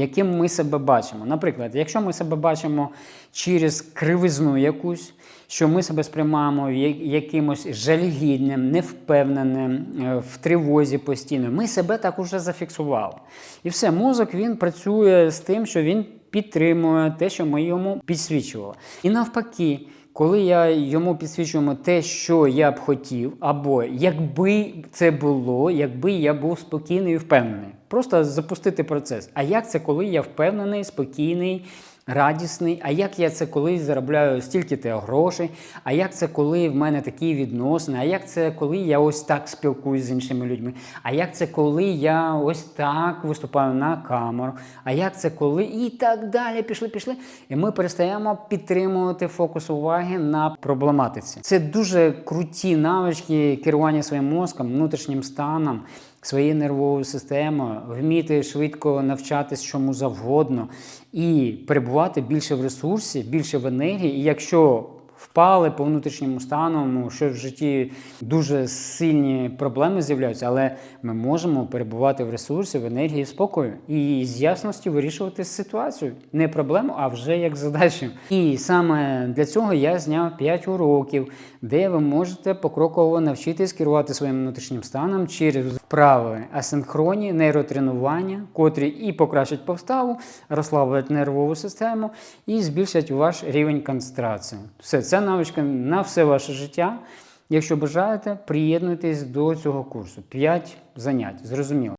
яким ми себе бачимо. Наприклад, якщо ми себе бачимо через кривизну якусь, що ми себе сприймаємо якимось жалігідним, невпевненим, е, в тривозі постійно, ми себе так уже зафіксували. І все, мозок він працює з тим, що він підтримує те, що ми йому підсвічували. І навпаки. Коли я йому підсвічуємо те, що я б хотів, або якби це було, якби я був спокійний і впевнений. Просто запустити процес. А як це, коли я впевнений, спокійний, радісний? А як я це, коли заробляю стільки то грошей? А як це, коли в мене такі відносини? А як це, коли я ось так спілкуюся з іншими людьми? А як це, коли я ось так виступаю на камеру? А як це, коли і так далі пішли, пішли? І ми перестаємо підтримувати фокус уваги на проблематиці. Це дуже круті навички керування своїм мозком, внутрішнім станом. Своєю нервовою системою, вміти швидко навчатись чому завгодно і перебувати більше в ресурсі, більше в енергії. І якщо впали по внутрішньому стану, що в житті дуже сильні проблеми з'являються, але ми можемо перебувати в ресурсі, в енергії, в спокою і з ясності вирішувати ситуацію. Не проблему, а вже як задачу. І саме для цього я зняв 5 уроків, де ви можете покроково навчитись керувати своїм внутрішнім станом через вправи асинхронні, нейротренування, котрі і покращать повставу, розслаблять нервову систему і збільшать ваш рівень концентрації. Все, ця навичка на все ваше життя. Якщо бажаєте, приєднуйтесь до цього курсу. 5 занять, зрозуміло.